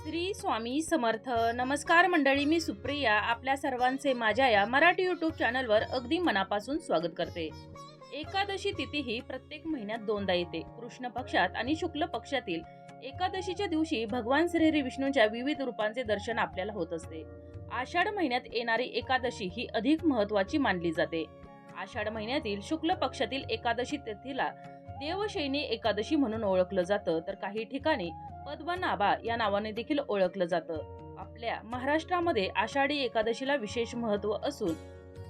श्री स्वामी समर्थ. नमस्कार मंडळी मी सुप्रिया. आपल्या सर्वांचे माझ्या या मराठी यूट्यूब चॅनलवर अगदी मनापासून स्वागत करते. एकादशी तिथी ही प्रत्येक महिन्यात दोनदा येते. कृष्ण पक्षात आणि शुक्ल पक्षातील एकादशीच्या दिवशी भगवान श्री विष्णूंच्या विविध रूपांचे दर्शन आपल्याला होत असते. आषाढ महिन्यात येणारी एकादशी ही अधिक महत्वाची मानली जाते. आषाढ महिन्यातील शुक्ल पक्षातील एकादशी तिथीला देवशैनी एकादशी म्हणून ओळखलं जातं. तर काही ठिकाणी पद्मनाभा या नावाने देखील ओळखलं जातं. आपल्या महाराष्ट्रामध्ये आषाढी एकादशीला विशेष महत्त्व असून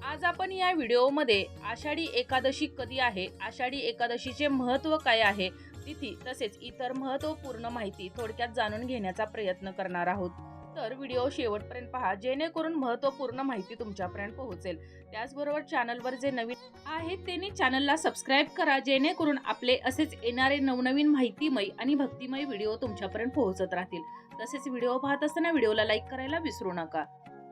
आज आपण या व्हिडिओमध्ये आषाढी एकादशी कधी आहे आषाढी एकादशीचे महत्त्व काय आहे तिथी तसेच इतर महत्त्वपूर्ण माहिती थोडक्यात जाणून घेण्याचा प्रयत्न करणार आहोत. तर व्हिडिओ शेवटपर्यंत पहा जेणेकरून महत्त्वपूर्ण माहिती तुमच्यापर्यंत पोहोचेल. त्याचबरोबर चॅनलवर जे नवीन आहेत त्यांनी चॅनलला सबस्क्राईब करा जेणेकरून आपले असेच येणारे नवनवीन माहितीमय आणि भक्तिमय व्हिडिओ तुमच्यापर्यंत पोहोचत राहतील. तसेच व्हिडिओ पाहत असताना व्हिडिओला लाईक करायला विसरू नका.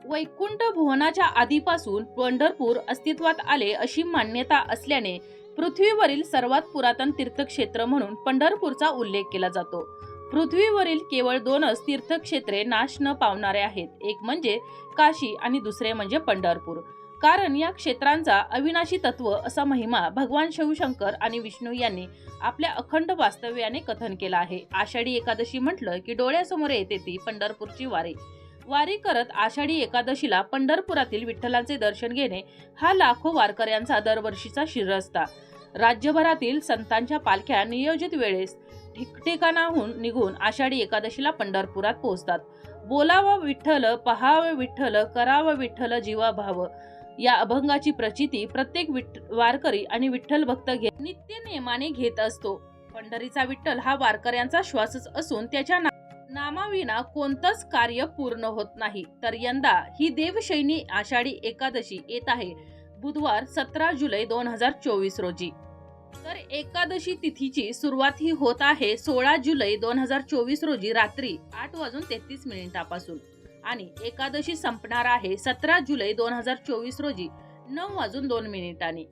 वैकुंठ भुवनाच्या आधीपासून पंढरपूर अस्तित्वात आले अशी मान्यता असल्याने पृथ्वीवरील सर्वात पुरातन तीर्थक्षेत्र म्हणून पंढरपूरचा उल्लेख केला जातो. पृथ्वीवरील केवळ दोनच तीर्थक्षेत्रे नाश न पावणारे आहेत. एक म्हणजे काशी आणि दुसरे म्हणजे पंढरपूर. कारण या क्षेत्रांचा अविनाशी तत्व असा महिमा भगवान शिवशंकर आणि विष्णू यांनी आपल्या अखंड वास्तव्याने कथन केला आहे. आषाढी एकादशी म्हटलं की डोळ्यासमोर येते ती पंढरपूरची वारी. वारी करत आषाढी एकादशीला पंढरपुरातील विठ्ठलांचे दर्शन घेणे हा लाखो वारकऱ्यांचा दरवर्षीचा शिरस्ता. राज्यभरातील संतांच्या पालख्या नियोजित वेळेस ठिकठिकाणाहून निघून आषाढी एकादशीला पंढरपुरात पोहोचतात. बोलावं विठ्ठल पहावं विठ्ठल करावं विठ्ठल जीवा भाव या अभंगाची प्रचिती प्रत्येक विठ वारकरी आणि विठ्ठल भक्त घे नित्य नेमाने घेत असतो. पंढरीचा विठ्ठल हा वारकऱ्यांचा श्वासच असून त्याच्या ना- नामाविना कोणतंच कार्य पूर्ण होत नाही. तर यंदा ही देवशैनी आषाढी एकादशी येत आहे. बुधवार सतरा जुलै दोन हजार चोवीस रोजी. तर एकादशी तिथीची सुरुवात ही होत आहे सोळा जुलै दोन हजार चोवीस रोजी रात्री आठ वाजून तेहतीस मिनिटापासून. आणि एकादशी संपणार आहे सतरा जुलै दोन हजार चोवीस रोजी नऊ वाजून दोन मिनिटांनी.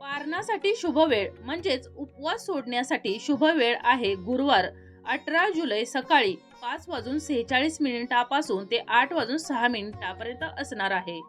पारणासाठी शुभ वेळ म्हणजेच उपवास सोडण्यासाठी शुभ वेळ आहे गुरुवार अठरा जुलै सकाळी पाच वाजून सेहेचाळीस मिनिटापासून ते आठ वाजून सहा मिनिटापर्यंत असणार आहे.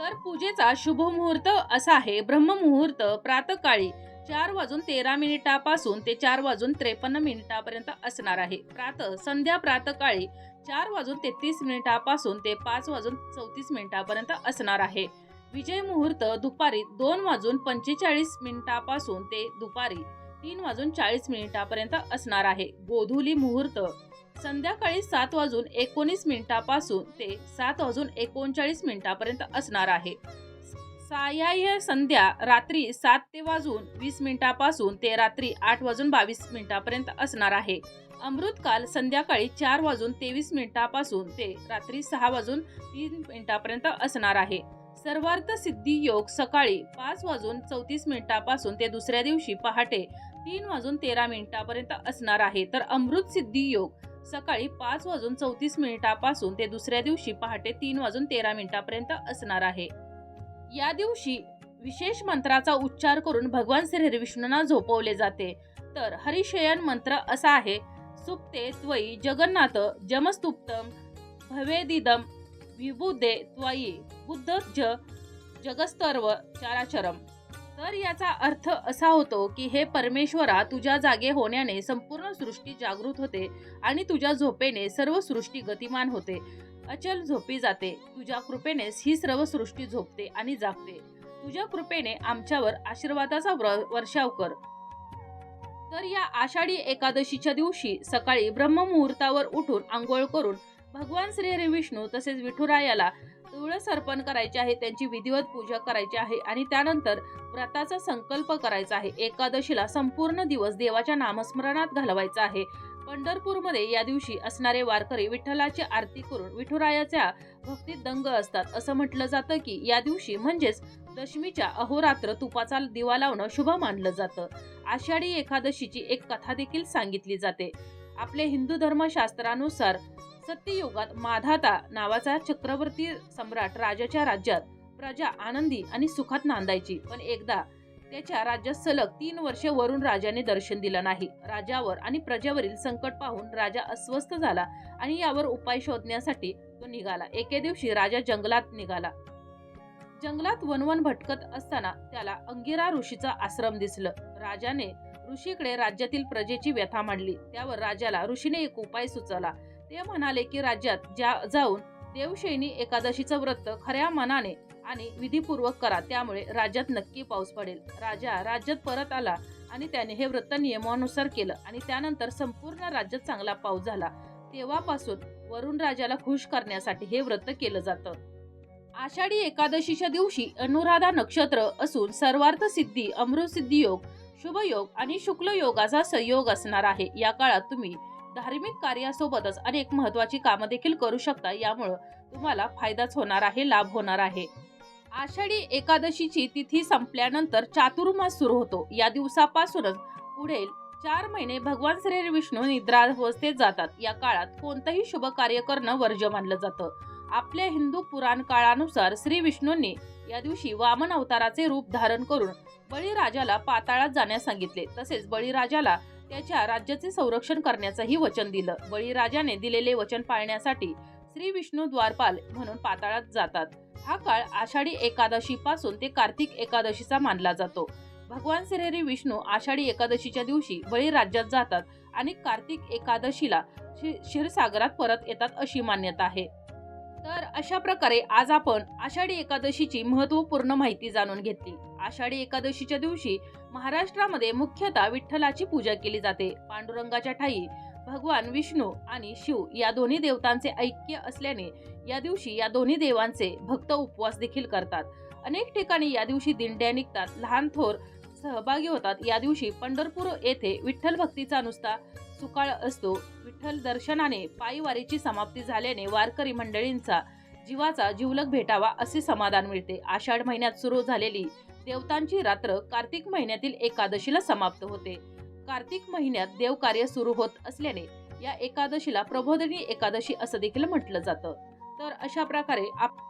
तर पूजेचा शुभ मुहूर्त असा आहे. ब्रह्ममुहूर्त प्रातकाळी चार वाजून तेरा मिनिटापासून ते चार वाजून त्रेपन्न मिनिटापर्यंत असणार आहे. प्रात संध्या प्रातकाळी चार वाजून तेहतीस मिनिटापासून ते पाच वाजून चौतीस मिनिटापर्यंत असणार आहे. विजय मुहूर्त दुपारी दोन वाजून पंचेचाळीस मिनिटापासून ते दुपारी तीन वाजून चाळीस मिनिटापर्यंत असणार आहे. गोधुली मुहूर्त संध्याकाळी सात वाजून एकोणीस मिनिटापासून ते सात वाजून एकोणचाळीस मिनिटापर्यंत असणार आहे. सायाह्य संध्या रात्री सात ते वाजून वीस मिनिटापासून ते रात्री आठ वाजून बावीस मिनिटापर्यंत असणार आहे. अमृतकाल संध्याकाळी चार वाजून तेवीस मिनिटापासून ते रात्री सहा वाजून तीन मिनिटापर्यंत असणार आहे. सर्वार्थ सिद्धी योग सकाळी पाच वाजून चौतीस मिनिटापासून ते दुसऱ्या दिवशी पहाटे तीन वाजून तेरा मिनिटापर्यंत असणार आहे. तर अमृत सिद्धी योग सकाळी पाच वाजून चौतीस मिनिटापासून ते दुसऱ्या दिवशी पहाटे तीन वाजून तेरा मिनिटापर्यंत असणार आहे. या दिवशी विशेष मंत्राचा उच्चार करून भगवान श्री विष्णूंना झोपवले जाते. तर हरिशयन मंत्र असा आहे सुप्ते त्वयी जगन्नाथ जमस्तुप्तम भवेदिदम विबुदे त्वयी बुद्ध ज जगस्तर्व चाराचरम. तर याचा अर्थ असा होतो की हे परमेश्वरा तुझ्या जागे होण्याने संपूर्ण सृष्टी जागृत होते आणि तुझ्या झोपेने सर्व सृष्टी गतिमान होते. अचल झोपी जाते. तुझ्या कृपेनेच ही सर्व सृष्टी झोपते आणि जागते. तुझ्या कृपेने आमच्यावर आशीर्वादाचा वर्षाव कर. तर या आषाढी एकादशीच्या दिवशी सकाळी ब्रह्ममुहूर्तावर उठून आंघोळ करून भगवान श्री हरी विष्णू तसेच विठुरायाला तुळस अर्पण करायचे आहे त्यांची विधिवत पूजा करायची आहे आणि त्यानंतर व्रताचा संकल्प करायचा आहे. एकादशीला संपूर्ण दिवस देवाच्या नामस्मरणात घालवायचा आहे. पंढरपूरमध्ये या दिवशी असणारे वारकरी विठ्ठलाची आरती करून विठुरायाच्या भक्तीत दंग असतात. असं म्हटलं जातं की या दिवशी म्हणजेच दशमीच्या अहोरात्र तुपाचा दिवा लावणं शुभ मानलं जातं. आषाढी एकादशीची एक कथा देखील सांगितली जाते. आपले हिंदू धर्मशास्त्रानुसार सत्ययुगात माधाता नावाचा चक्रवर्ती सम्राट राजाच्या राज्यात प्रजा आनंदी आणि सुखात नांदायची. पण एकदा त्याच्या राज्यात सलग तीन वर्षे वरून राजाने दर्शन दिलं नाही. राजावर आणि प्रजेवरील संकट पाहून राजा अस्वस्थ झाला आणि यावर उपाय शोधण्यासाठी तो निघाला. एके दिवशी राजा जंगलात निघाला. जंगलात वनवन भटकत असताना त्याला अंगिरा ऋषीचा आश्रम दिसलं. राजाने ऋषीकडे राज्यातील प्रजेची व्यथा मांडली. त्यावर राजाला ऋषीने एक उपाय सुचवला. ते म्हणाले की राज्यात ज्या जाऊन देवशैनी एकादशीचं व्रत खऱ्या मनाने आणि विधीपूर्वक करा त्यामुळे राज्यात नक्की पाऊस पडेल. राजा राज्यात परत आला आणि त्याने हे व्रत नियमानुसार केलं आणि त्यानंतर संपूर्ण राज्यात चांगला पाऊस झाला. तेव्हापासून वरुण राजाला खुश करण्यासाठी हे व्रत केलं जातं. आषाढी एकादशीच्या दिवशी अनुराधा नक्षत्र असून सर्वार्थ सिद्धी अमृतसिद्धी योग शुभयोग आणि शुक्ल योगाचा संयोग असणार आहे. या काळात तुम्ही धार्मिक कार्यासोबतच अनेक महत्वाची कामं देखील करू शकता. यामुळं तुम्हाला फायदाच होणार आहे लाभ होणार आहे. आषाढी एकादशीची तिथी संपल्यानंतर चातुर्मास सुरू होतो. या दिवसापासूनच पुढील चार महिने भगवान श्री विष्णू निद्रावस्थेत जातात. या काळात कोणतंही शुभ कार्य करणं वर्ज्य मानलं जातं. आपल्या हिंदू पुराण काळानुसार श्री विष्णूंनी या दिवशी वामन अवताराचे रूप धारण करून बळीराजाला पाताळात जाण्यास सांगितले. तसेच बळीराजाला त्याच्या राज्याचे संरक्षण करण्याचंही वचन दिलं. बळीराजाने दिलेले वचन पाळण्यासाठी श्री विष्णू द्वारपाल म्हणून पाताळात जातात. हा काळ आषाढी एकादशी पासून ते कार्तिक एकादशीचा मानला जातो. भगवान श्रीहरी विष्णू आषाढी एकादशीच्या दिवशी बळीराज्यात जातात आणि कार्तिक एकादशीला क्षीरसागरात परत येतात अशी मान्यता आहे. तर अशा प्रकारे आज आपण आषाढी एकादशीची महत्त्वपूर्ण माहिती जाणून घेतली. आषाढी एकादशीच्या दिवशी महाराष्ट्रामध्ये मुख्यतः विठ्ठलाची पूजा केली जाते. पांडुरंगाच्या ठाई भगवान विष्णू आणि शिव या दोन्ही देवतांचे ऐक्य असल्याने या दिवशी या दोन्ही देवांचे भक्त उपवास देखील करतात. अनेक ठिकाणी या दिवशी दिंड्या निघतात. लहान थोर सहभागी होतात. या दिवशी पंढरपूर येथे विठ्ठल भक्तीचा नुसता सुकाळ असतो विठ्ठल दर्शनाने पायीवारीची समाप्ती झाल्याने वारकरी मंडळींचा जीवाचा जिवलग भेटावा असे समाधान मिळते. आषाढ महिन्यात सुरू झालेली देवतांची रात्र कार्तिक महिन्यातील एकादशीला समाप्त होते. कार्तिक महिन्यात देवकार्य सुरू होत असल्याने या एकादशीला प्रबोधनी एकादशी असं देखील म्हटलं जातं. तर अशा प्रकारे आप